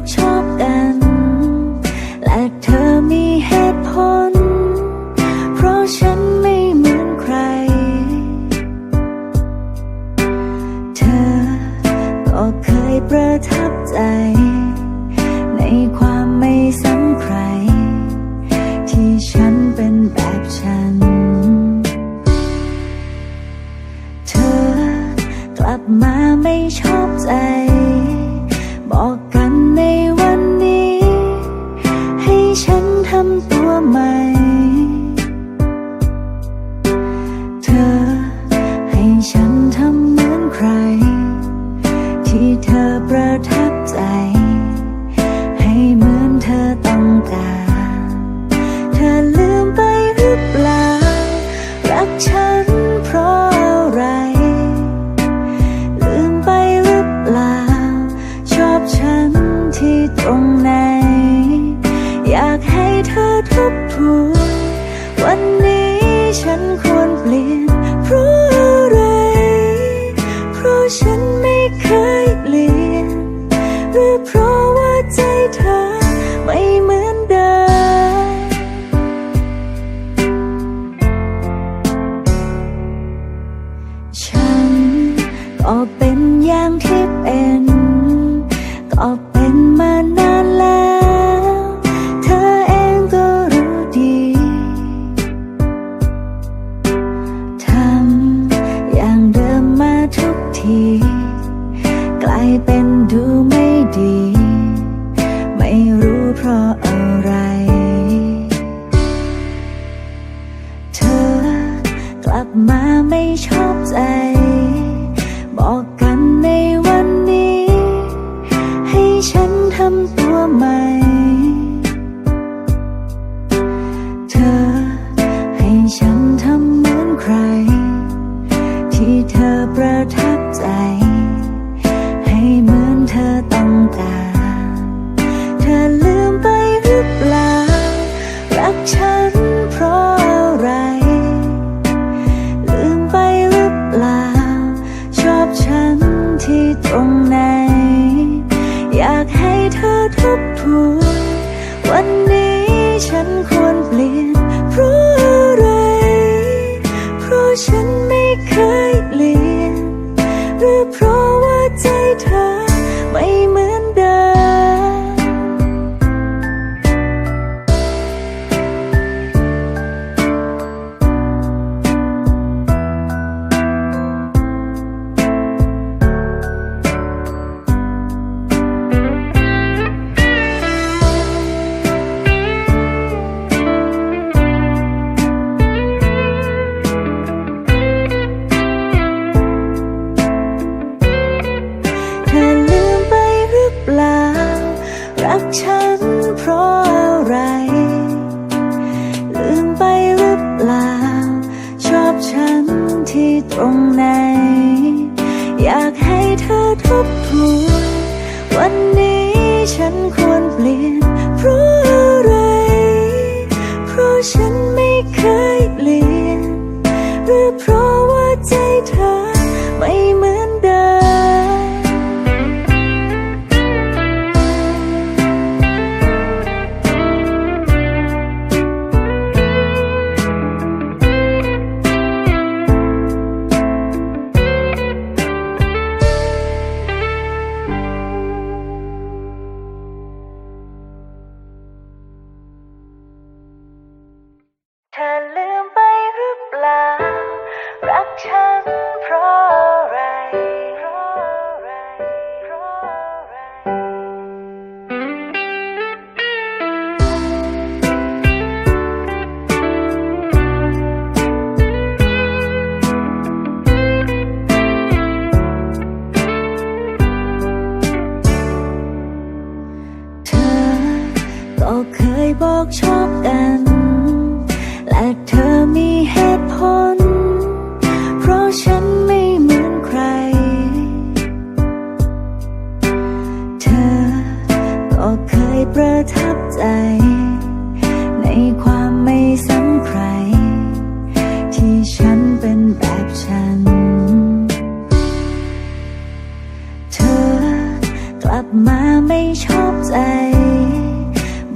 벅벅 ใคร ที่เธอประทับใจ ให้เหมือนเธอต้องการ เธอลืมไปหรือเปล่า รักฉันเพราะอะไร ลืมไปหรือเปล่า ชอบฉันที่ตรงไหน อยากให้เธอทบทวน ก็เป็นอย่างที่เป็น ก็เป็นมานานแล้ว เธอเองก็รู้ดีทำอย่างเดิมมาทุกที กลายเป็นดูไม่ดี ไม่รู้เพราะอะไร เธอกลับมาไม่ชอบใจ ประทับใจ ให้เหมือนเธอต้องการเธอลืมไปหรือเปล่า รักฉันเพราะอะไร ลืมไปหรือเปล่า ชอบฉันที่ตรงไหน อยากให้เธอทบทวนวันนี้ฉันควรเปลี่ยน เพราะอะไร เพราะฉัน ไร ลืมไปหรือเปล่า ชอบฉันที่ตรงไหน อยากให้เธอทบทวนวันนี้ฉันควรเปลี่ยน มาไม่ชอบใจ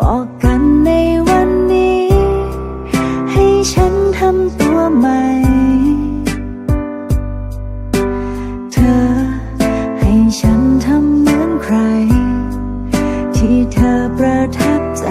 บอกกันในวันนี้ ให้ฉันทำตัวใหม่ เธอให้ฉันทำเหมือนใคร ที่เธอประทับใจ